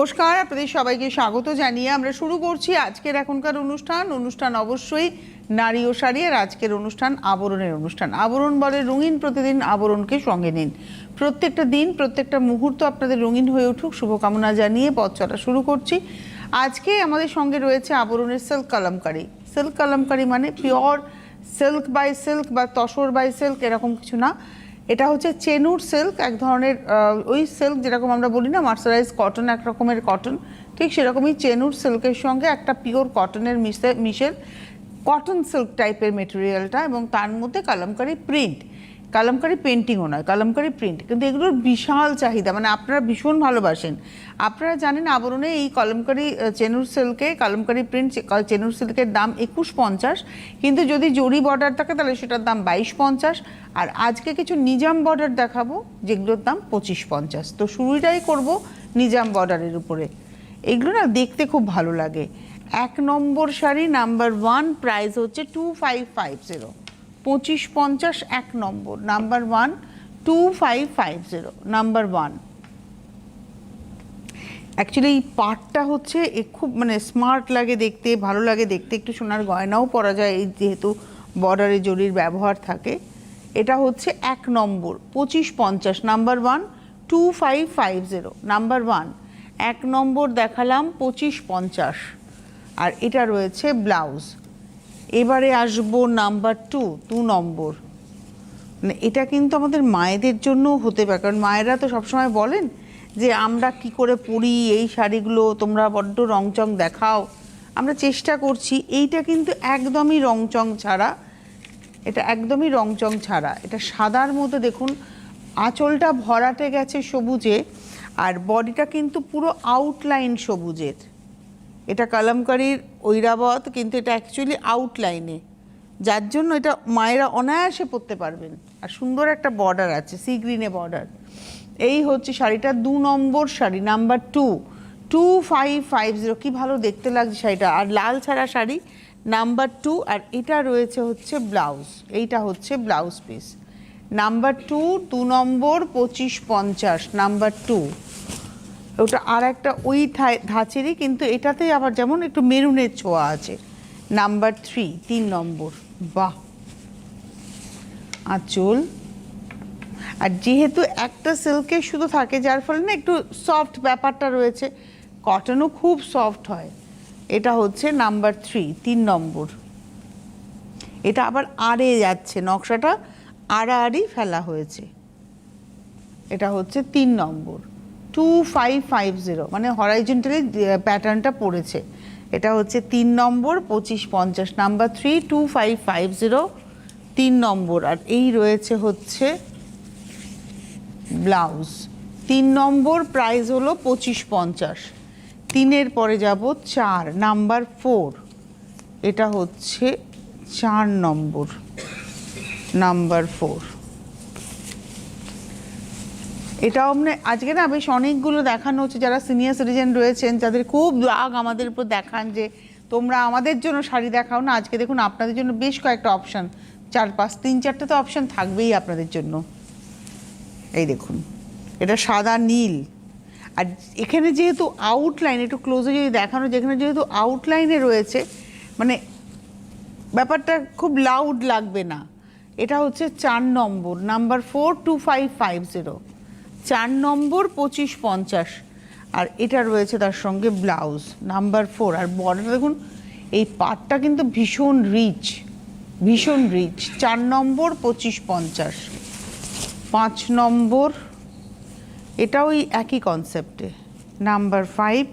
নমস্কার, আপনাদের সবাইকে স্বাগত জানিয়ে আমরা শুরু করছি আজকের এখনকার অনুষ্ঠান। অনুষ্ঠান অবশ্যই নারী ও শাড়ি আর আজকের অনুষ্ঠান আবরণের অনুষ্ঠান। আবরণ বলে রঙিন প্রতিদিন আবরণকে সঙ্গে নিন। প্রত্যেকটা দিন, প্রত্যেকটা মুহূর্ত আপনাদের রঙিন হয়ে উঠুক। শুভকামনা জানিয়ে পথ চলা শুরু করছি। আজকে আমাদের সঙ্গে রয়েছে আবরণের সিল্ক কালামকারি। সিল্ক কালামকারি মানে পিওর সিল্ক বাই সিল্ক বা তসর বাই সিল্ক এরকম কিছু না। এটা হচ্ছে চেনুর সিল্ক এক ধরনের ওই সিল্ক যেরকম আমরা বলি না মার্সারাইজ কটন এক রকমের কটন ঠিক সেরকমই চেনুর সিল্কের সঙ্গে একটা পিওর কটনের মিশে, মিশেল কটন সিল্ক টাইপের মেটেরিয়ালটা এবং তার মধ্যে কালামকারি প্রিন্ট কালামকারি পেন্টিংও নয়, কালামকারি প্রিন্ট কিন্তু এগুলোর বিশাল চাহিদা মানে আপনারা ভীষণ ভালোবাসেন। আপনারা জানেন আবরণে এই কলমকারি চেনুর সিল্কে কালামকারি প্রিন্ট চেনুর সিল্কের দাম একুশ পঞ্চাশ। কিন্তু যদি জরি বর্ডার থাকে, তাহলে সেটার দাম বাইশ পঞ্চাশ। আর আজকে কিছু নিজাম বর্ডার দেখাবো, যেগুলোর দাম পঁচিশ পঞ্চাশ। তো শুরুটাই করব নিজাম বর্ডারের উপরে। এগুলো না দেখতে খুব ভালো লাগে। এক নম্বর শাড়ি নাম্বার ওয়ান প্রাইস হচ্ছে টু ফাইভ ফাইভ জিরো পঁচিশ পঞ্চাশ এক নম্বর number one two five five zero number one actually এই পাটটা হচ্ছে এ খুব মানে স্মার্ট লাগে দেখতে, ভালো লাগে দেখতে, একটু সোনার গয়নাও পরা যায়, এই যেহেতু বর্ডারে জরির ব্যবহার থাকে। এটা হচ্ছে এক নম্বর, পঁচিশ পঞ্চাশ number one two five five zero number one এক নম্বর দেখালাম পঁচিশ পঞ্চাশ। আর এটা রয়েছে ব্লাউজ এবারে আসব নাম্বার টু দু নম্বর। মানে এটা কিন্তু আমাদের মায়েদের জন্য হতে পারে, কারণ মায়েরা তো সবসময় বলেন যে আমরা কি করে পরি, এই শাড়িগুলো তোমরা বড্ড রংচং দেখাও। আমরা চেষ্টা করছি, এইটা কিন্তু একদমই রংচং ছাড়া, এটা একদমই রংচং ছাড়া। এটা সাদার মধ্যে দেখুন, আঁচলটা ভরাটে গেছে সবুজে, আর বডিটা কিন্তু পুরো আউটলাইন সবুজের। এটা কালামকারীর ঐরাবত, কিন্তু এটা অ্যাকচুয়ালি আউটলাইনে যার জন্য এটা মায়েরা অনায়াসে পরতে পারবেন। আর সুন্দর একটা বর্ডার আছে সি গ্রিনে বর্ডার এই হচ্ছে শাড়িটা, দু নম্বর sari number two two five five zero কী ভালো দেখতে লাগছে শাড়িটা। আর লাল ছাড়া শাড়ি নাম্বার টু আর এটা রয়েছে হচ্ছে ব্লাউজ এইটা হচ্ছে ব্লাউজ পিস নাম্বার টু দু নম্বর, পঁচিশ পঞ্চাশ নাম্বার টু ওটা আর একটা ওই ধাঁচেরই, কিন্তু এটাতে আবার যেমন একটু মেরুনের ছোঁয়া আছে। নাম্বার থ্রি তিন নম্বর। বাহ! আঁচল। আর যেহেতু একটা সিল্কে শুধু থাকে, যার ফলে না একটু সফট ব্যাপারটা রয়েছে কটনও খুব সফট হয়। এটা হচ্ছে নাম্বার থ্রি তিন নম্বর। এটা আবার আড়ে যাচ্ছে, নকশাটা আড়াআড়ি ফেলা হয়েছে। এটা হচ্ছে তিন নম্বর। টু ফাইভ ফাইভ জিরো মানে হরাইজেন্টালি প্যাটার্নটা পড়েছে। এটা হচ্ছে তিন নম্বর, পঁচিশ পঞ্চাশ। Number three two five five zero তিন নম্বর। আর এই রয়েছে হচ্ছে ব্লাউজ তিন নম্বর প্রাইস হলো পঁচিশ পঞ্চাশ। তিনের পরে যাব চার। নাম্বার ফোর এটা হচ্ছে চার নম্বর। নাম্বার ফোর এটাও মানে আজকে না বেশ অনেকগুলো দেখানো হচ্ছে, যারা সিনিয়র সিটিজেন রয়েছেন, যাদের খুব রাগ আমাদের উপর দেখান যে তোমরা আমাদের জন্য শাড়ি দেখাও না। আজকে দেখুন আপনাদের জন্য বেশ কয়েকটা অপশান চার পাঁচ, তিন চারটে তো অপশান থাকবেই আপনাদের জন্য। এই দেখুন, এটা সাদা নীল। আর এখানে যেহেতু আউটলাইন একটু ক্লোজে যদি দেখানো যেখানে যেহেতু আউটলাইনে রয়েছে মানে ব্যাপারটা খুব লাউড লাগবে না। এটা হচ্ছে চার নম্বর number four two five five zero চার নম্বর পঁচিশ পঞ্চাশ। আর এটা রয়েছে তার সঙ্গে ব্লাউজ, নাম্বার ফোর। আর বর্ডারটা দেখুন, এই পাটটা কিন্তু ভীষণ রিচ ভীষণ রিচ চার নম্বর পঁচিশ পঞ্চাশ। পাঁচ নম্বর এটা ওই একই কনসেপ্টে নাম্বার ফাইভ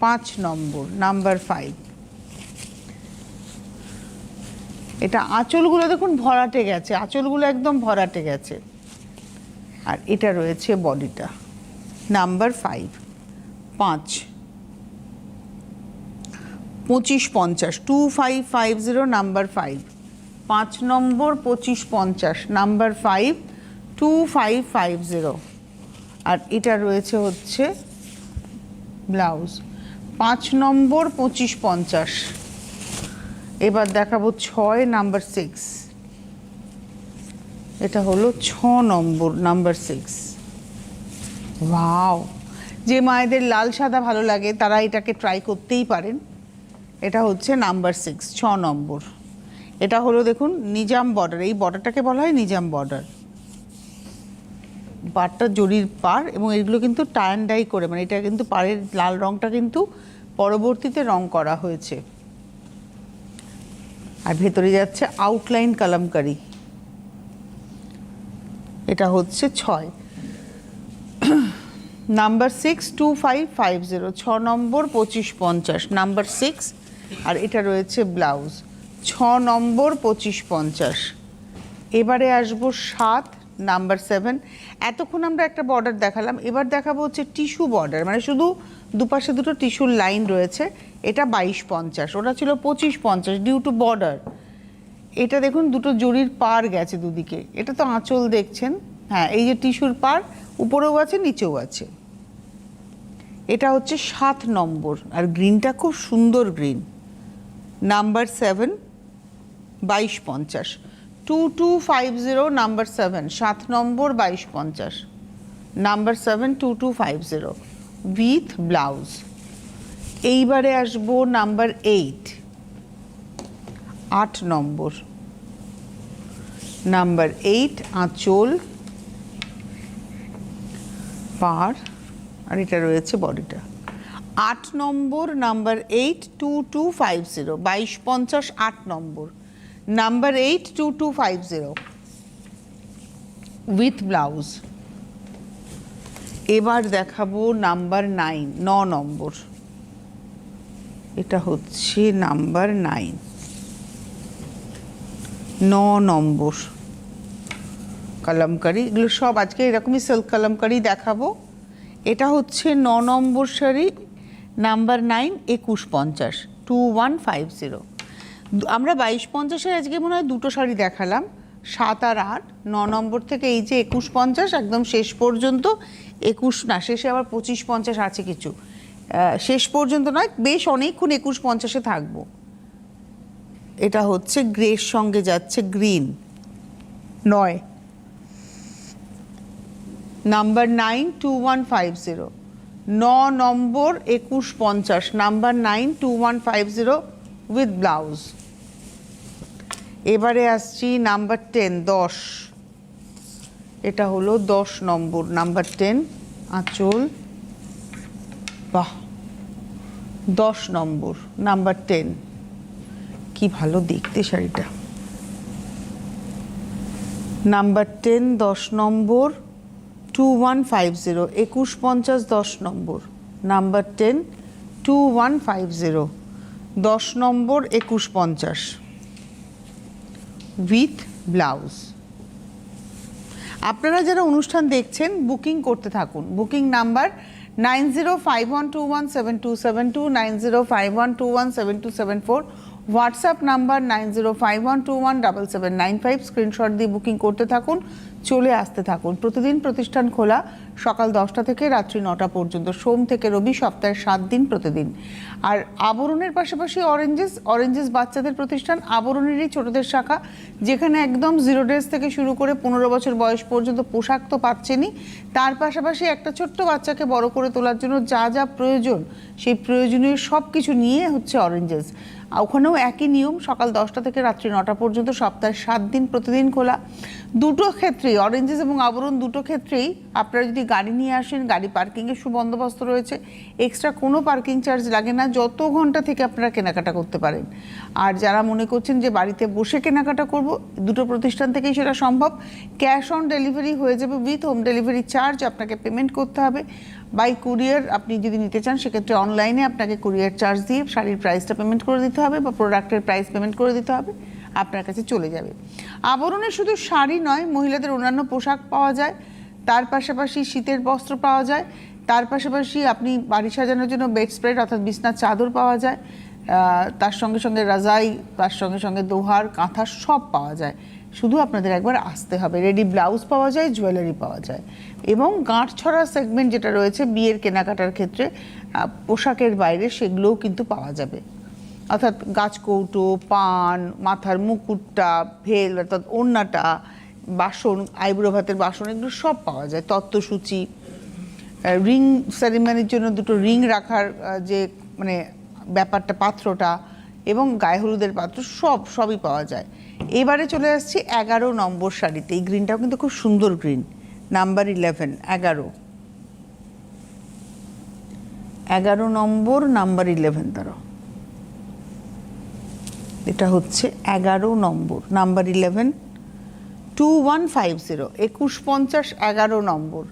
পাঁচ নম্বর, নাম্বার ফাইভ এটা আঁচলগুলো, দেখুন, ভরাটে গেছে। আঁচলগুলো একদম ভরাটে গেছে। আর এটা রয়েছে বডিটা। নাম্বার ফাইভ পাঁচ। পঁচিশ পঞ্চাশ two five five zero number five পাঁচ নম্বর, পঁচিশ পঞ্চাশ number five two five five zero আর এটা রয়েছে হচ্ছে ব্লাউজ। পাঁচ নম্বর, পঁচিশ পঞ্চাশ। এবার দেখাবো ছয় নাম্বার সিক্স এটা হলো ছ নম্বর নাম্বার সিক্স ওয়াও যে মায়েদের লাল সাদা ভালো লাগে, তারা এটাকে ট্রাই করতেই পারেন। এটা হচ্ছে নাম্বার সিক্স ছ নম্বর। এটা হলো দেখুন, নিজাম বর্ডার এই বর্ডারটাকে বলা হয় নিজাম বর্ডার পাড়টা জরির পাড় এবং এগুলো কিন্তু টায়ান ডাই করে মানে এটা কিন্তু পাড়ের লাল রংটা কিন্তু পরবর্তীতে রং করা হয়েছে। আর ভেতরে যাচ্ছে আউটলাইন কালামকারি। এটা হচ্ছে ছয়। Number six two five five zero ছ নম্বর পঁচিশ পঞ্চাশ। নাম্বার সিক্স আর এটা রয়েছে ব্লাউজ। ছ নম্বর পঁচিশ পঞ্চাশ। এবারে আসব সাত নাম্বার সেভেন এতক্ষণ আমরা একটা বর্ডার দেখালাম। এবার দেখাবো হচ্ছে টিস্যু বর্ডার মানে শুধু দুপাশে দুটো টিস্যুর লাইন রয়েছে। এটা বাইশ পঞ্চাশ, ওটা ছিল পঁচিশ পঞ্চাশ ডিউ টু বর্ডার এটা দেখুন, দুটো জরির পার গেছে দুদিকে। এটা তো আঁচল দেখছেন। হ্যাঁ এই যে টিস্যুর পার উপরেও আছে, নিচেও আছে। এটা হচ্ছে সাত নম্বর, আর গ্রিনটা খুব সুন্দর গ্রিন। নাম্বার সেভেন, বাইশ পঞ্চাশ। Two two five zero, number seven, সাত নম্বর, বাইশ পঞ্চাশ। Number seven, two two five zero. With blouse. এইবারে আসব নাম্বার এইট। আট নম্বর। নাম্বার এইট আঁচল, পার, আর এটা রয়েছে বডিটা। আট নম্বর number eight two two five zero বাইশ, পঞ্চাশ, আট নম্বর। Number eight two two five zero with blouse এবার দেখাবো নাম্বার নাইন ন নম্বর। এটা হচ্ছে নাম্বার নাইন ন নম্বর। কালামকারি, এগুলো সব আজকে এরকমই সিল্ক কালামকারি দেখাবো। এটা হচ্ছে ন নম্বর শাড়ি নাম্বার নাইন একুশ পঞ্চাশ টু ওয়ান ফাইভ জিরো আমরা বাইশ পঞ্চাশের আজকে মনে হয় দুটো শাড়ি দেখালাম, সাত আর আট, ন নম্বর থেকে এই যে একুশ পঞ্চাশ, একদম শেষ পর্যন্ত, একুশ না, শেষে আবার পঁচিশ পঞ্চাশ আছে কিছু। শেষ পর্যন্ত নয়, বেশ অনেকক্ষণ একুশ পঞ্চাশে থাকব। এটা হচ্ছে গ্রের সঙ্গে যাচ্ছে গ্রিন। নয়। Number nine two one five zero. ন নম্বর একুশ পঞ্চাশ। Number nine two one five zero with blouse. এবারে আসছি নাম্বার টেন দশ। এটা হলো দশ নম্বর। নাম্বার টেন আঁচল। বাহ! দশ নম্বর। Number ten. কি ভালো দেখতে শাড়িটা? নাম্বার টেন দশ নম্বর টু ওয়ান ফাইভ জিরো একুশ পঞ্চাশ, দশ নম্বর। Number ten two one five zero দশ নম্বর, একুশ পঞ্চাশ। উইথ ব্লাউজ আপনারা যারা অনুষ্ঠান দেখছেন বুকিং করতে থাকুন। Booking number nine zero five one two one seven two seven two nine zero five one two one seven two seven four WhatsApp number nine zero five one two one double seven nine five screenshot দিয়ে booking করতে থাকুন, চলে আসতে থাকুন। প্রতিদিন প্রতিষ্ঠান খোলা সকাল দশটা থেকে রাত্রি নটা পর্যন্ত, সোম থেকে রবি সপ্তাহে সাত দিন প্রতিদিন। আর আবরণের পাশাপাশি অরেঞ্জেস অরেঞ্জেস বাচ্চাদের প্রতিষ্ঠান, আবরণেরই ছোটদের শাখা, যেখানে একদম জিরো ড্রেস থেকে শুরু করে পনেরো বছর বয়স পর্যন্ত পোশাক তো পাচ্ছেনই। তার পাশাপাশি একটা ছোট্ট বাচ্চাকে বড় করে তোলার জন্য যা যা প্রয়োজন, সেই প্রয়োজনীয় সব কিছু নিয়ে হচ্ছে অরেঞ্জেস ওখানেও একই নিয়ম সকাল দশটা থেকে রাত্রি নটা পর্যন্ত সপ্তাহে সাত দিন প্রতিদিন খোলা। দুটো ক্ষেত্রেই অরেঞ্জেস এবং আবরণ দুটো ক্ষেত্রেই আপনারা যদি গাড়ি নিয়ে আসেন, গাড়ি পার্কিংয়ের সুবন্দোবস্ত রয়েছে এক্সট্রা কোনো পার্কিং চার্জ লাগে না, যত ঘণ্টা থেকে আপনারা কেনাকাটা করতে পারেন। আর যারা মনে করছেন যে বাড়িতে বসে কেনাকাটা করব, দুটো প্রতিষ্ঠান থেকেই সেটা সম্ভব। ক্যাশ অন ডেলিভারি হয়ে যাবে উইথ হোম ডেলিভারি চার্জ আপনাকে পেমেন্ট করতে হবে। বাই কুরিয়ার আপনি যদি নিতে চান, সেক্ষেত্রে অনলাইনে আপনাকে কুরিয়ার চার্জ দিয়ে শাড়ির প্রাইসটা পেমেন্ট করে দিতে হবে বা প্রোডাক্টের প্রাইস পেমেন্ট করে দিতে হবে। আপনার কাছে চলে যাবে। আবরণে শুধু শাড়ি নয়, মহিলাদের অন্যান্য পোশাক পাওয়া যায়। তার পাশাপাশি শীতের বস্ত্র পাওয়া যায়। তার পাশাপাশি আপনি বাড়ি সাজানোর জন্য বেড স্প্রেড অর্থাৎ বিছনার চাদর পাওয়া যায়। তার সঙ্গে সঙ্গে রাজাই, তার সঙ্গে সঙ্গে দোহার কাঁথা সব পাওয়া যায়। শুধু আপনাদের একবার আসতে হবে। রেডি ব্লাউজ পাওয়া যায়, জুয়েলারি পাওয়া যায়। এবং গাঁট ছড়া সেগমেন্ট যেটা রয়েছে বিয়ের কেনাকাটার ক্ষেত্রে পোশাকের বাইরে সেগুলোও কিন্তু পাওয়া যাবে। অর্থাৎ গাছকৌটো পান, মাথার মুকুটটা, ভেল, অর্থাৎ ওড়নাটা, বাসন আইব্রো ভাতের বাসন, এগুলো সব পাওয়া যায়। তত্ত্বসূচি রিং সেরিমনির জন্য দুটো রিং রাখার যে মানে ব্যাপারটা, পাত্রটা এবং গায়ে হলুদের পাত্র, সব, সবই পাওয়া যায়। এবারে চলে আসছি এগারো নম্বর শাড়িতে এই গ্রিনটাও কিন্তু খুব সুন্দর গ্রিন নাম্বার ইলেভেন এগারো। এগারো নম্বর নাম্বার ইলেভেন তারও এটা হচ্ছে এগারো নম্বর, number eleven two one five zero একুশ পঞ্চাশ এগারো নম্বর,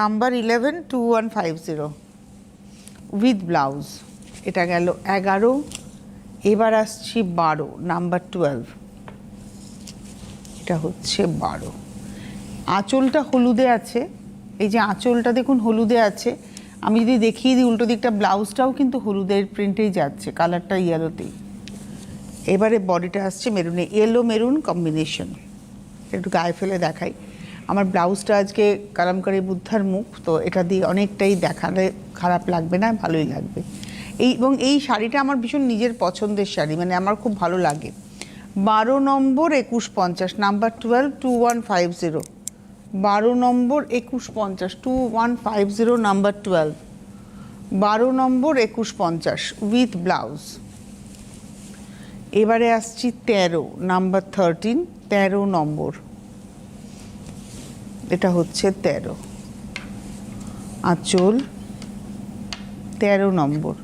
number eleven two one five zero with blouse এটা গেল এগারো, এবার আসছি বারো, নাম্বার টুয়েলভ এটা হচ্ছে বারো। আঁচলটা হলুদে আছে, এই যে আঁচলটা দেখুন হলুদে আছে, আমি যদি দেখিয়ে দিই উল্টো দিকটা ব্লাউজটাও কিন্তু হলুদের প্রিন্টেই যাচ্ছে কালারটা ইয়েলোতেই এবারে বডিটা আসছে মেরুনে ইয়েলো মেরুন কম্বিনেশন একটু গায়ে ফেলে দেখাই। আমার ব্লাউজটা আজকে কালামকারী বুদ্ধার মুখ, তো এটা দিয়ে অনেকটাই দেখালে খারাপ লাগবে না, ভালোই লাগবে। এই এবং এই শাড়িটা আমার ভীষণ নিজের পছন্দের শাড়ি মানে আমার খুব ভালো লাগে। বারো নম্বর একুশ পঞ্চাশ, number twelve two one five zero বারো নম্বর একুশ পঞ্চাশ two one five zero number twelve বারো নম্বর একুশ পঞ্চাশ উইথ ব্লাউজ এবারে আসছি তেরো নাম্বার থার্টিন তেরো নম্বর। এটা হচ্ছে তেরো। আঁচল তেরো নম্বর।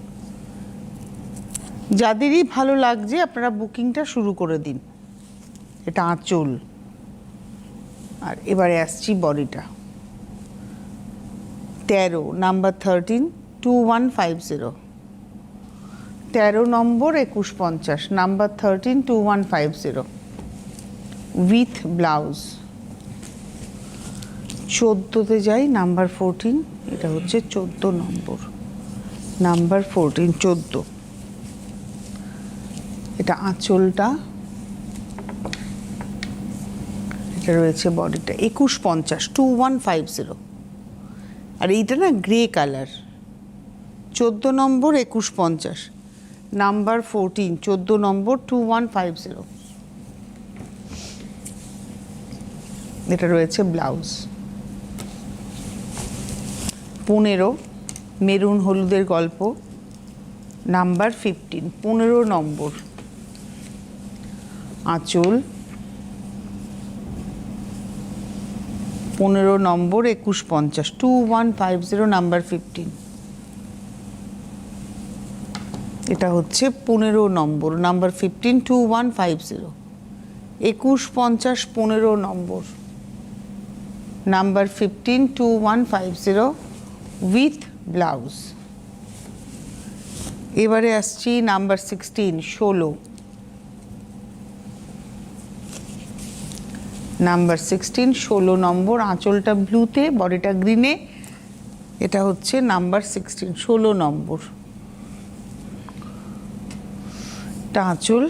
যাদেরই ভালো লাগছে, আপনারা বুকিংটা শুরু করে দিন। এটা আঁচল। আর এবারে আসছি বডিটা। তেরো number thirteen two one five zero তেরো নম্বর একুশ পঞ্চাশ, number thirteen two one five zero with blouse চোদ্দোতে যাই, নাম্বার ফোরটিন এটা হচ্ছে চোদ্দ নম্বর। নাম্বার ফোরটিন চোদ্দ। এটা আঁচলটা। এটা রয়েছে বডিটা। একুশ পঞ্চাশ টু ওয়ান ফাইভ জিরো আর এইটা না গ্রে কালার। চোদ্দ নম্বর, একুশ পঞ্চাশ। নাম্বার ফোরটিন, চোদ্দ নম্বর টু ওয়ান ফাইভ জিরো এটা রয়েছে ব্লাউজ। পনেরো, মেরুন হলুদের গল্প। নাম্বার ফিফটিন, পনেরো নম্বর। আঁচল। পনেরো নম্বর, একুশ পঞ্চাশ two one five zero number fifteen. এটা হচ্ছে পনেরো নম্বর, number fifteen two one five zero একুশ পঞ্চাশ পনেরো নম্বর। Number fifteen two one five zero with blouse এবারে আসছি নাম্বার সিক্সটিন ষোলো। নাম্বার সিক্সটিন ষোলো নম্বর, আঁচলটা ব্লুতে বডিটা গ্রিনে এটা হচ্ছে নাম্বার সিক্সটিন ষোলো নম্বর। এটা আঁচল।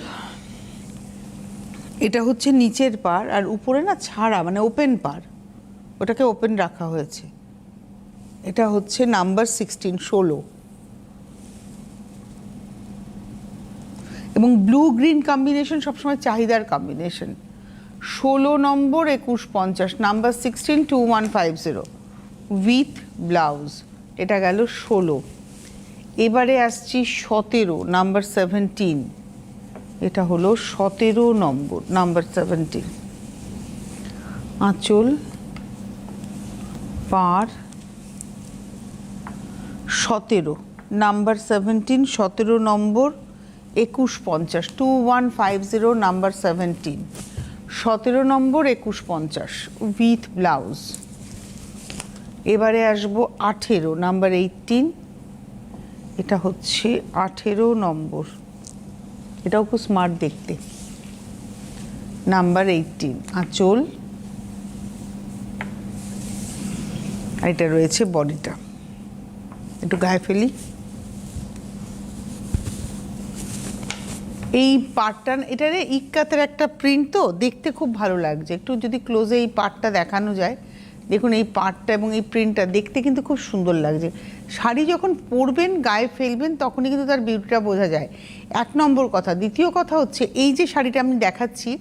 এটা হচ্ছে নিচের পার আর উপরে না ছাড়া মানে ওপেন পার ওটাকে ওপেন রাখা হয়েছে। এটা হচ্ছে নাম্বার সিক্সটিন ষোলো। এবং ব্লু গ্রিন কম্বিনেশন সবসময় চাহিদার কম্বিনেশন ষোলো নম্বর একুশ পঞ্চাশ number sixteen two one five zero with blouse এটা গেল ষোলো। এবারে আসছি সতেরো নাম্বার সেভেন্টিন এটা হলো সতেরো নম্বর নাম্বার সেভেন্টিন আঁচল, পার, সতেরো। নাম্বার সেভেন্টিন সতেরো নম্বর, একুশ পঞ্চাশ। Two one five zero number seventeen সতেরো নম্বর, একুশ পঞ্চাশ। উইথ ব্লাউজ এবারে আসব আঠেরো নাম্বার এইটিন এটা হচ্ছে আঠেরো নম্বর। এটাও খুব স্মার্ট দেখতে। নাম্বার এইটিন আঁচল। আর এটা রয়েছে বডিটা। একটু গায়ে ফেলি। এই পার্টটা এটা রে ইক্কাতের একটা প্রিন্ট তো, দেখতে খুব ভালো লাগছে। একটু যদি ক্লোজে এই পার্টটা দেখানো যায়। দেখুন এই পার্টটা এবং এই প্রিন্টটা দেখতে কিন্তু খুব সুন্দর লাগছে। শাড়ি যখন পরবেন, গায়ে ফেলবেন, তখনই কিন্তু তার বিউটিটা বোঝা যায়। এক নম্বর কথা। দ্বিতীয় কথা হচ্ছে, এই যে শাড়িটা আমি দেখাচ্ছি,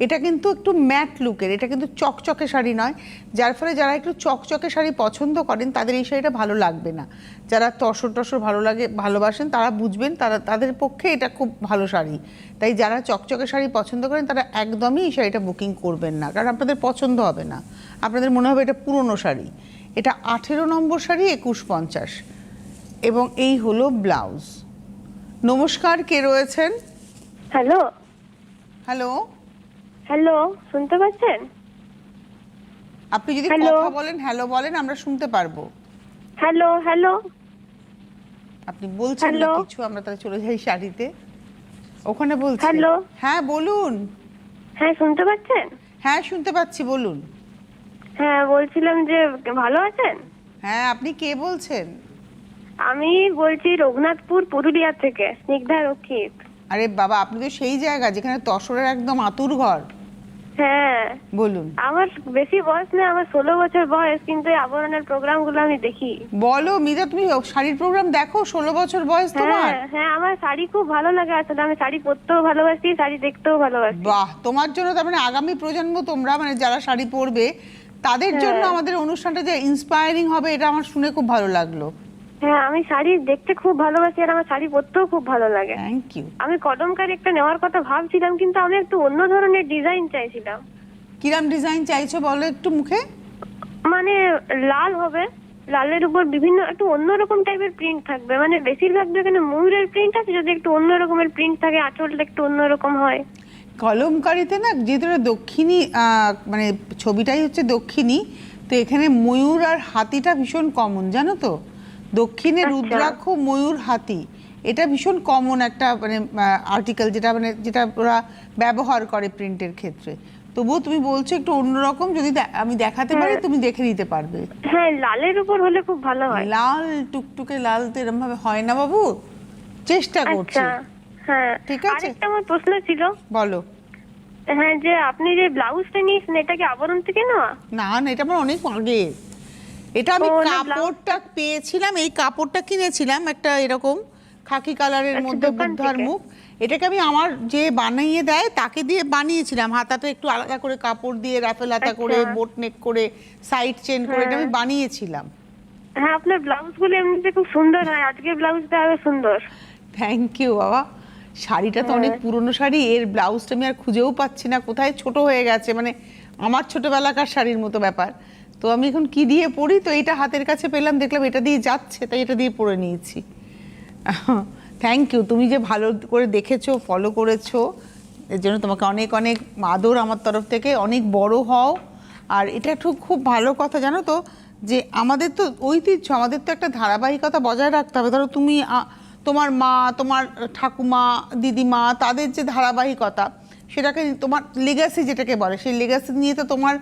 এটা কিন্তু একটু ম্যাট লুকের, এটা কিন্তু চকচকে শাড়ি নয়। যার ফলে যারা একটু চকচকে শাড়ি পছন্দ করেন, তাদের এই শাড়িটা ভালো লাগবে না। যারা তসর টসর ভালো লাগে, ভালোবাসেন, তারা বুঝবেন, তারা, তাদের পক্ষে এটা খুব ভালো শাড়ি। তাই যারা চকচকে শাড়ি পছন্দ করেন, তারা একদমই এই শাড়িটা বুকিং করবেন না। কারণ আপনাদের পছন্দ হবে না। আপনাদের মনে হবে এটা পুরনো শাড়ি। এটা আঠেরো নম্বর শাড়ি একুশ পঞ্চাশ। এবং এই হলো ব্লাউজ। নমস্কার কে রয়েছেন? হ্যালো। হ্যালো। হ্যালো শুনতে পাচ্ছেন? আপনি যদি? কথা বলেন হ্যালো বলেন আমরা শুনতে পারব। Hello hello. আপনি বলছেন না কিছু আমরা তাহলে চলে যাই শাড়িতে। ওখানে বলছি। Hello? হ্যাঁ বলুন। হ্যাঁ শুনতে পাচ্ছেন? হ্যাঁ শুনতে পাচ্ছি বলুন। হ্যাঁ বলছিলাম যে ভালো আছেন? হ্যাঁ আপনি কে বলছেন? আমি বলছি রঘুনাথপুর পুরুলিয়া থেকে স্নিগ্ধা রক্ষিত। আরে বাবা আপনি তো সেই জায়গা যেখানে তসরের একদম আতুর ঘর। হ্যাঁ। বলুন। আমার বেশি বয়স নেই আমার ষোলো বছর বয়স কিন্তু এই আবরণের প্রোগ্রামগুলো আমি দেখি। বলো মিতা তুমি শাড়ির প্রোগ্রাম দেখো ষোলো বছর বয়স তোমার? হ্যাঁ হ্যাঁ আমার শাড়ি খুব ভালো লাগে আসলে আমি শাড়ি পরতেও ভালোবাসি শাড়ি দেখতেও ভালোবাসি। বাহ তোমার জন্য তার মানে আগামী প্রজন্ম তোমরা মানে যারা শাড়ি পরবে তাদের হ্যাঁ। জন্য আমাদের অনুষ্ঠানটা যে ইন্সপায়ারিং হবে এটা আমার শুনে খুব ভালো লাগল। হ্যাঁ আমি শাড়ি দেখতে খুব ভালোবাসি আর আমার শাড়ি পরতেও খুব ভালো লাগে। থ্যাংক ইউ আমি কদমকারি একটা নেওয়ার কথা ভাবছিলাম কিন্তু আমি একটু অন্য ধরনের ডিজাইন চাইছিলাম। কিরাম ডিজাইন চাইছো বলো একটু মুখে? মানে লাল হবে লালের উপর বিভিন্ন একটু অন্যরকম টাইপের প্রিন্ট থাকবে। মানে বেশিরভাগ যেখানে ময়ূরের প্রিন্ট আছে যদি একটু অন্য রকমের প্রিন্ট থাকে আঁচলটা একটু অন্যরকম হয়। কলমকারিতে না যেহেতু দক্ষিণী মানে ছবিটাই হচ্ছে দক্ষিণী তো এখানে ময়ূর আর হাতিটা ভীষণ কমন জানো তো? দক্ষিণে আচ্ছা। রুদ্রাক্ষ ময়ূর হাতি এটা ভীষণ কমন একটা মানে আর্টিকেল যেটা মানে যেটা ওরা ব্যবহার করে প্রিন্টের ক্ষেত্রে। তবুও তুমি বলছো একটু অন্যরকম যদি আমি দেখাতে পারি হ্যাঁ। তুমি দেখে নিতে পারবে। হ্যাঁ লালের উপর হলে খুব ভালো হয়। লাল টুকটুকে লাল তো এরম ভাবে হয় না বাবু। চেষ্টা করছি। আচ্ছা হ্যাঁ। ঠিক আছে। আরেকটা আমার প্রশ্ন ছিল। বলো। হ্যাঁ যে আপনি যে ব্লাউজটা নিয়েছেন এটা কি আবরণ থেকে নেওয়া? না না এটা আমার অনেক আগে। এটা আমি কাপড়টা পেয়েছিলাম এই কাপড়টা কিনেছিলাম একটা এরকম খাকি কালারের আচ্ছা, মধ্যে বুদ্ধার মুখ। এটাকে আমি আমার যে বানিয়ে দেয় তাকে দিয়ে বানিয়েছিলাম। হাতাটা একটু আলাদা করে কাপড় দিয়ে রাফেল হাতা করে আচ্ছা। বোট নেক করে সাইড চেন করে এটা আমি বানিয়েছিলাম। হ্যাঁ আপনার ব্লাউজগুলো এমনিতে খুব সুন্দর হয়। আজকের ব্লাউজটা আরও সুন্দর। থ্যাংক ইউ বাবা। শাড়িটা তো অনেক পুরনো শাড়ি এর ব্লাউজটা আমি আর খুঁজেও পাচ্ছি না কোথায় ছোট হয়ে গেছে মানে আমার ছোটবেলাকার শাড়ির মতো ব্যাপার। তো আমি এখন কি দিয়ে পরি? তো এটা হাতের কাছে পেলাম দেখলাম এটা দিয়ে যাচ্ছে তাই এটা দিয়ে পরে নিয়েছি। থ্যাংক ইউ তুমি যে ভালো করে দেখেছ ফলো করেছ এর জন্য তোমাকে অনেক অনেক আদর আমার তরফ থেকে অনেক বড় হও। আর এটা একটু খুব ভালো কথা জানো তো যে আমাদের তো ঐতিহ্য আমাদের তো একটা ধারাবাহিকতা বজায় রাখতে হবে। ধরো তুমি তোমার মা, তোমার ঠাকুমা, দিদিমা, তাদের যে ধারাবাহিকতা, সেটাকে তোমার লেগাসি যেটাকে বলে, সেই লেগাসি নিয়ে তো তোমার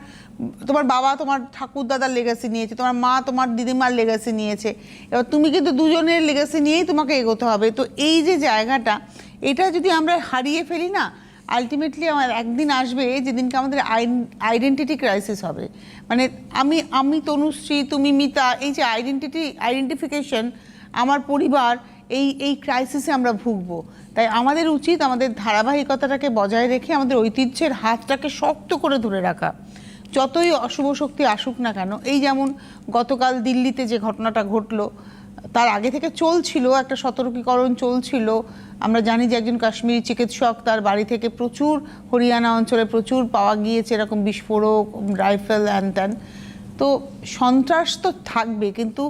তোমার বাবা, তোমার ঠাকুর দাদার লেগাসি নিয়েছে, তোমার মা, তোমার দিদিমার লেগাসি নিয়েছে। এবার তুমি কিন্তু দুজনের লেগাসি নিয়েই তোমাকে এগোতে হবে। তো এই যে জায়গাটা, এটা যদি আমরা হারিয়ে ফেলি না আলটিমেটলি আমার একদিন আসবে যেদিনকে আমাদের আইডেন্টিটি ক্রাইসিস হবে। মানে আমি আমি তনুশ্রী, তুমি মিতা, এই যে আইডেন্টিটি আইডেন্টিফিকেশন আমার পরিবার এই এই ক্রাইসিসে আমরা ভুগবো। তাই আমাদের উচিত আমাদের ধারাবাহিকতাটাকে বজায় রেখে আমাদের ঐতিহ্যের হাতটাকে শক্ত করে ধরে রাখা। যতই অশুভ শক্তি আসুক না কেন, এই যেমন গতকাল দিল্লিতে যে ঘটনাটা ঘটলো, তার আগে থেকে চলছিল, একটা সতর্কীকরণ চলছিল। আমরা জানি যে একজন কাশ্মীরি চিকিৎসক, তার বাড়ি থেকে প্রচুর হরিয়ানা অঞ্চলে প্রচুর পাওয়া গিয়েছে এরকম বিস্ফোরক, রাইফেল হ্যান ত্যান তো সন্ত্রাস তো থাকবে, কিন্তু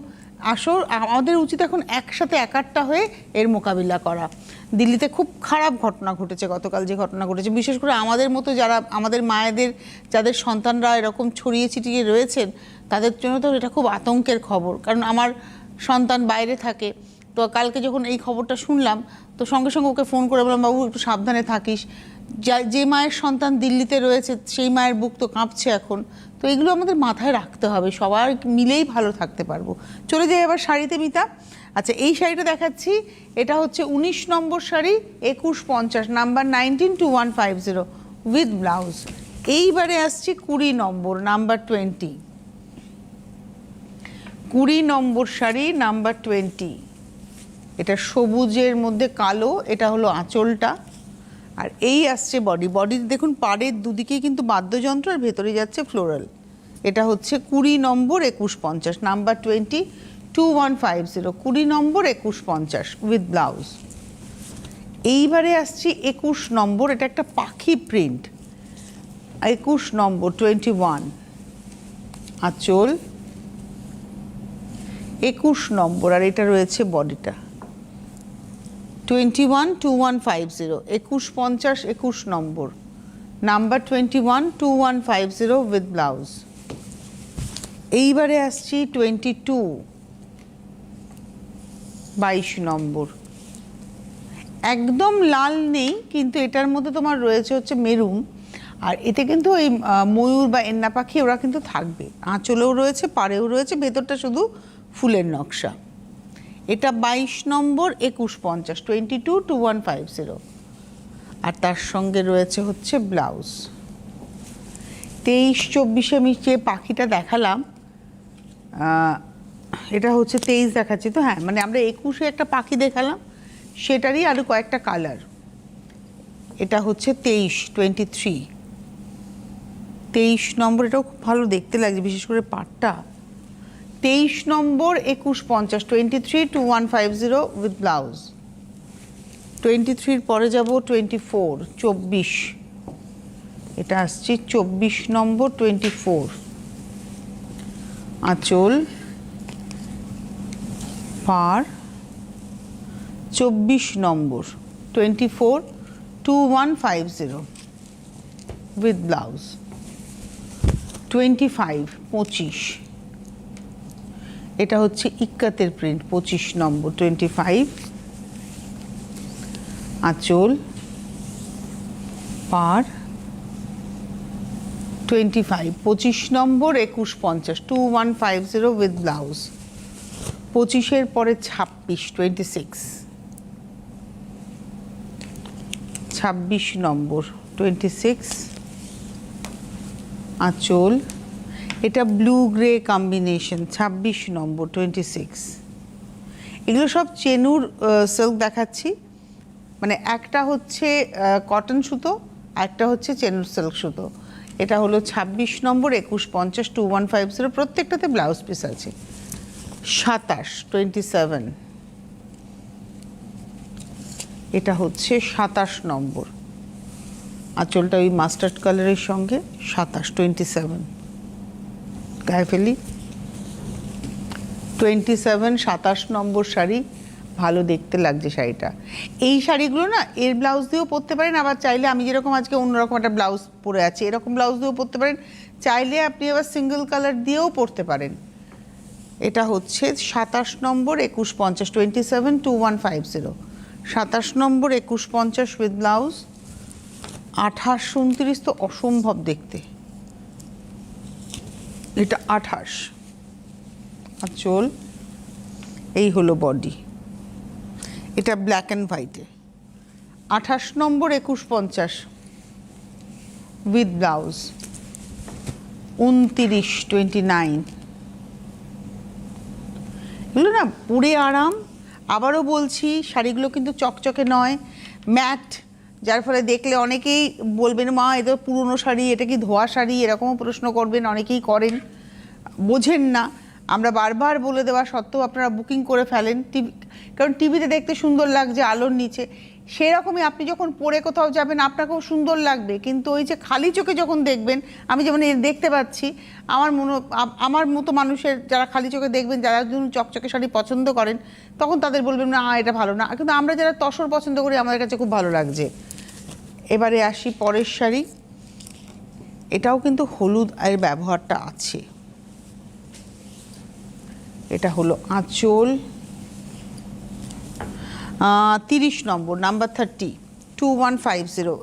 আসল, আমাদের উচিত এখন একসাথে একাট্টা হয়ে এর মোকাবিলা করা। দিল্লিতে খুব খারাপ ঘটনা ঘটেছে গতকাল, যে ঘটনা ঘটেছে। বিশেষ করে আমাদের মতো যারা, আমাদের মায়েদের, যাদের সন্তানরা এরকম ছড়িয়ে ছিটিয়ে রয়েছেন, তাদের জন্য তো এটা খুব আতঙ্কের খবর। কারণ আমার সন্তান বাইরে থাকে, তো কালকে যখন এই খবরটা শুনলাম, তো সঙ্গে সঙ্গে ওকে ফোন করে বললাম, বাবু, একটু সাবধানে থাকিস। যা- যে মায়ের সন্তান দিল্লিতে রয়েছে, সেই মায়ের বুক তো কাঁপছে এখন। তো এগুলো আমাদের মাথায় রাখতে হবে, সবার মিলেই ভালো থাকতে পারব। চলে যাই এবার শাড়িতে মিতা। আচ্ছা এই শাড়িটা দেখাচ্ছি, এটা হচ্ছে উনিশ নম্বর শাড়ি, একুশ পঞ্চাশ, number nineteen two one five zero, with blouse. এইবারে আসছি কুড়ি নম্বর, নাম্বার টোয়েন্টি। কুড়ি নম্বর শাড়ি, নাম্বার টোয়েন্টি। এটা সবুজের মধ্যে কালো, এটা হলো আঁচলটা। আর এই আসছে বডি বডি দেখুন, পাড়ের দুদিকেই কিন্তু বাদ্যযন্ত্র আর ভেতরে যাচ্ছে ফ্লোরাল এটা হচ্ছে কুড়ি নম্বর একুশ পঞ্চাশ number twenty two one five zero কুড়ি নম্বর একুশ পঞ্চাশ উইথ ব্লাউজ এইবারে আসছি একুশ নম্বর, এটা একটা পাখি প্রিন্ট একুশ নম্বর টোয়েন্টি ওয়ান আঁচল। একুশ নম্বর, আর এটা রয়েছে বডিটা twenty one two one five zero একুশ পঞ্চাশ, একুশ নম্বর। Number twenty one two one five zero with blouse এইবারে আসছি টোয়েন্টি টু বাইশ নম্বর। একদম লাল নেই, কিন্তু এটার মধ্যে তোমার রয়েছে হচ্ছে মেরুন। আর এতে কিন্তু ওই ময়ূর বা এন্না পাখি ওরা কিন্তু থাকবে। আঁচলেও রয়েছে, পাড়েও রয়েছে, ভেতরটা শুধু ফুলের নকশা। এটা বাইশ নম্বর একুশ পঞ্চাশ twenty two two one five zero আর তার সঙ্গে রয়েছে হচ্ছে ব্লাউজ। তেইশ চব্বিশে আমি যে পাখিটা দেখালাম এটা হচ্ছে তেইশ দেখাচ্ছি। তো হ্যাঁ মানে আমরা একুশে একটা পাখি দেখালাম, সেটারই আরও কয়েকটা কালার এটা হচ্ছে তেইশ টোয়েন্টি থ্রি তেইশ নম্বর এটাও খুব ভালো দেখতে লাগছে, বিশেষ করে পাটটা তেইশ নম্বর, একুশ পঞ্চাশ twenty three two one five zero with blouse twenty থ্রির পরে যাব টোয়েন্টি ফোর চব্বিশ। এটা আসছে চব্বিশ নম্বর টোয়েন্টি ফোর আঁচল, পার, চব্বিশ নম্বর twenty four two one five zero with blouse twenty five পঁচিশ। এটা হচ্ছে ইক্কাতের প্রিন্ট পঁচিশ নম্বর টোয়েন্টি ফাইভ আঁচল, পার টোয়েন্টি ফাইভ পঁচিশ নম্বর, একুশ পঞ্চাশ two one five zero with blouse পঁচিশের পরে ছাব্বিশ টোয়েন্টি সিক্স ছাব্বিশ নম্বর টোয়েন্টি সিক্স আঁচল এটা ব্লু গ্রে কম্বিনেশন ছাব্বিশ নম্বর টোয়েন্টি সিক্স এগুলো সব চেনুর সিল্ক দেখাচ্ছি। মানে একটা হচ্ছে কটন সুতো একটা হচ্ছে চেনুর সিল্ক সুতো। এটা হলো ছাব্বিশ নম্বর, একুশ পঞ্চাশ টু ওয়ান ফাইভ জিরো প্রত্যেকটাতে ব্লাউজ পিস আছে। সাতাশ টোয়েন্টি সেভেন এটা হচ্ছে সাতাশ নম্বর। আঁচলটা ওই মাস্টার্ড কালারের সঙ্গে, সাতাশ টোয়েন্টি সেভেন গায়ে ফেলি। টোয়েন্টি সেভেন সাতাশ নম্বর শাড়ি, ভালো দেখতে লাগছে শাড়িটা। এই শাড়িগুলো না, এর ব্লাউজ দিয়েও পরতে পারেন, আবার চাইলে আমি যেরকম আজকে অন্যরকম একটা ব্লাউজ পরে আছি, এরকম ব্লাউজ দিয়েও পরতে পারেন। চাইলে আপনি আবার সিঙ্গেল কালার দিয়েও পরতে পারেন। এটা হচ্ছে সাতাশ নম্বর একুশ পঞ্চাশ twenty seven two one five zero সাতাশ নম্বর একুশ পঞ্চাশ উইথ ব্লাউজ আঠাশ, উনত্রিশ তো অসম্ভব দেখতে। এটা আঠাশ। আর চোল, এই হলো বডি এটা ব্ল্যাক অ্যান্ড হোয়াইটে আঠাশ নম্বর একুশ পঞ্চাশ। উইথ ব্লাউজ উনতিরিশ টোয়েন্টি নাইন এগুলো না পরে আরাম। আবারও বলছি, শাড়িগুলো কিন্তু চকচকে নয়। ম্যাট যার ফলে দেখলে অনেকেই বলবেন, মা এটা তো পুরনো শাড়ি, এটা কি ধোয়া শাড়ি? এরকমও প্রশ্ন করবেন, অনেকেই করেন। বোঝেন না। আমরা বারবার বলে দেওয়া সত্ত্বেও আপনারা বুকিং করে ফেলেন। টিভি, কারণ টিভিতে দেখতে সুন্দর লাগছে আলোর নিচে। সেরকমই আপনি যখন পরে কোথাও যাবেন, আপনাকেও সুন্দর লাগবে। কিন্তু ওই যে খালি চোখে যখন দেখবেন, আমি যেমন দেখতে পাচ্ছি, আমার মনে আমার মতো মানুষের যারা খালি চোখে দেখবেন, যারা ধরুন চকচকে শাড়ি পছন্দ করেন, তখন তাদের বলবেন, না, এটা ভালো না। কিন্তু আমরা যারা তসর পছন্দ করি, আমাদের কাছে খুব ভালো লাগছে। এবারে আসি পরের শাড়ি। এটাও কিন্তু হলুদ এর ব্যবহারটা আছে। এটা হলো আঁচল। তিরিশ নম্বর, number thirty two one five zero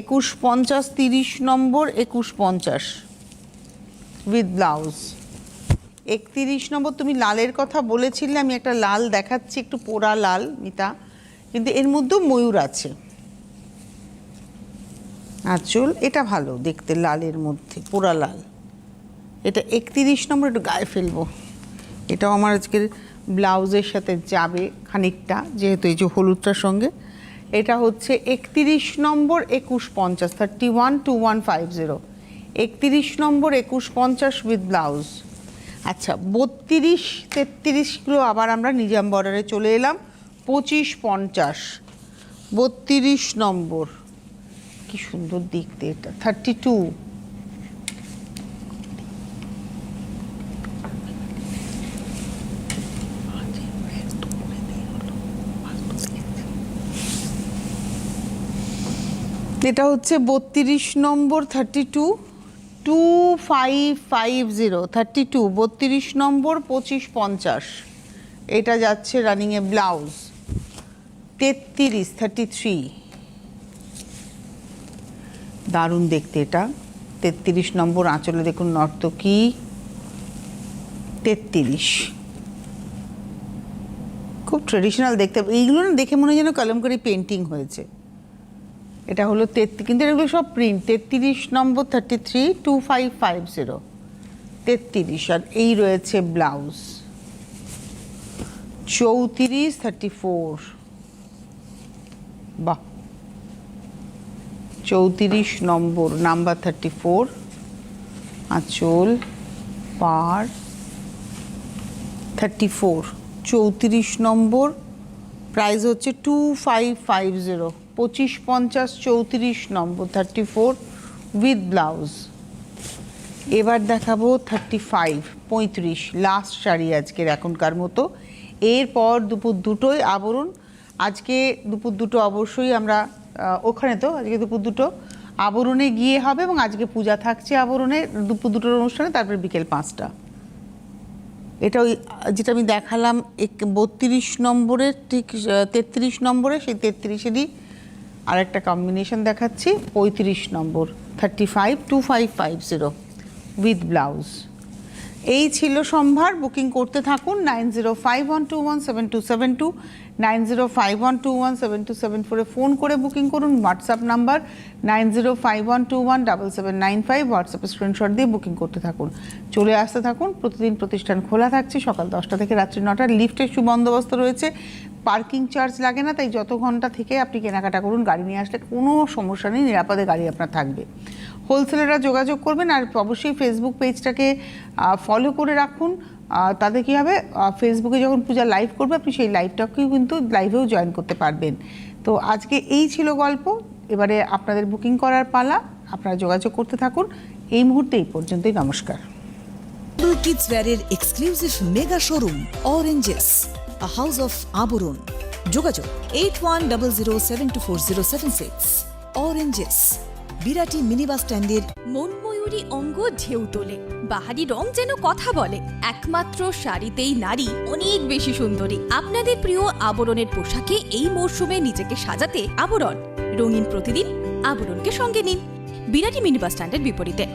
একুশ পঞ্চাশ, তিরিশ নম্বর, একুশ পঞ্চাশ। With blouse. একতিরিশ নম্বর, তুমি লালের কথা বলেছিলে, আমি একটা লাল দেখাচ্ছি, একটু পোড়া লাল, মিতা। কিন্তু এর মধ্যেও ময়ূর আছে। আঁচল এটা ভালো দেখতে লালের মধ্যে পোড়া লাল। এটা একতিরিশ নম্বর, একটু গায়ে ফেলব। এটাও আমার আজকের ব্লাউজের সাথে যাবে খানিকটা, যেহেতু এই যে হলুদটার সঙ্গে। এটা হচ্ছে একত্রিশ নম্বর, একুশ পঞ্চাশ thirty one two one five zero একত্রিশ নম্বর, একুশ পঞ্চাশ উইথ ব্লাউজ আচ্ছা বত্রিশ তেত্রিশগুলো আবার আমরা নিজাম বর্ডারে চলে এলাম, পঁচিশ পঞ্চাশ। বত্রিশ নম্বর। কি সুন্দর দেখতে এটা। থার্টি টু এটা হচ্ছে বত্রিশ নম্বর thirty two two five five zero thirty two বত্রিশ নম্বর, পঁচিশ পঞ্চাশ। এটা যাচ্ছে রানিংয়ে ব্লাউজ তেত্রিশ থার্টি থ্রি দারুণ দেখতে এটা। তেত্রিশ নম্বর আঁচলে দেখুন নর্তকী। তেত্রিশ। খুব ট্রেডিশনাল দেখতে। এইগুলো না দেখে মনে হয় যেন কলমকারি পেন্টিং হয়েছে। এটা হলো তেত্রিশ কিন্তু এগুলো সব প্রিন্ট তেত্রিশ নম্বর thirty three two five five zero তেত্রিশ, আর এই রয়েছে ব্লাউজ চৌত্রিশ থার্টি ফোর বাহ! চৌত্রিশ নম্বর, নাম্বার থার্টি ফোর আঁচল, পার থার্টি ফোর চৌত্রিশ নম্বর প্রাইস হচ্ছে টু ফাইভ ফাইভ জিরো পঁচিশ পঞ্চাশ চৌত্রিশ নম্বর থার্টি ফোর উইথ ব্লাউজ এবার দেখাবো থার্টি ফাইভ পঁয়ত্রিশ লাস্ট শাড়ি আজকের এখনকার মতো। এরপর দুপুর দুটোই আবরণ। আজকে দুপুর দুটো অবশ্যই আমরা ওখানে তো, আজকে দুপুর দুটো আবরণে গিয়ে হবে এবং আজকে পূজা থাকছে আবরণে দুপুর দুটোর অনুষ্ঠানে, তারপরে বিকেল পাঁচটা। এটা ওই, যেটা আমি দেখালাম, এক, বত্রিশ নম্বরের ঠিক তেত্রিশ নম্বরে, সেই তেত্রিশেরই আরেকটা কম্বিনেশন দেখাচ্ছি, পঁয়ত্রিশ নম্বর thirty five two five five zero with blouse এই ছিল সম্ভার। বুকিং করতে থাকুন nine zero five one two one seven two seven two. Nine zero five one two one seven two seven ফোরে ফোন করে বুকিং করুন। WhatsApp number nine zero five one two one double seven nine five. হোয়াটসঅ্যাপে screenshot দিয়ে booking করতে থাকুন। চলে আসতে থাকুন। প্রতিদিন প্রতিষ্ঠান খোলা থাকছে। সকাল দশটা থেকে রাত্রি নটা লিফটের সুবন্দোবস্ত রয়েছে। পার্কিং চার্জ লাগে না, তাই যত ঘণ্টা থেকে আপনি কেনাকাটা করুন, গাড়ি নিয়ে আসলে কোনো সমস্যা নেই। নিরাপদে গাড়ি আপনার থাকবে। হোলসেলাররা যোগাযোগ করবেন আর অবশ্যই ফেসবুক পেজটাকে ফলো করে রাখুন। তাতে কী হবে? ফেসবুকে যখন পূজা লাইভ করবে, আপনি সেই লাইভটাকেও কিন্তু লাইভেও জয়েন করতে পারবেন। তো আজকে এই ছিল গল্প। এবারে আপনাদের বুকিং করার পালা। আপনারা যোগাযোগ করতে থাকুন। এই মুহূর্তে এই পর্যন্তই। নমস্কার। Wear এর exclusive mega showroom Oranges a house of Abaran যোগাযোগ eight one double zero seven two four zero seven six Oranges Birati mini bus স্ট্যান্ডের মনময়ূরী অঙ্গ ঢেউ তোলে। বাহারি রং যেন কথা বলে। একমাত্র শাড়িতেই নারী অনেক বেশি সুন্দরী। আপনাদের প্রিয় আবরণের পোশাকে এই মরশুমে নিজেকে সাজাতে আবরণ। রঙিন প্রতিদিন আবরণকে সঙ্গে নিন। বিরাটি মিনি বাস স্ট্যান্ডের বিপরীতে।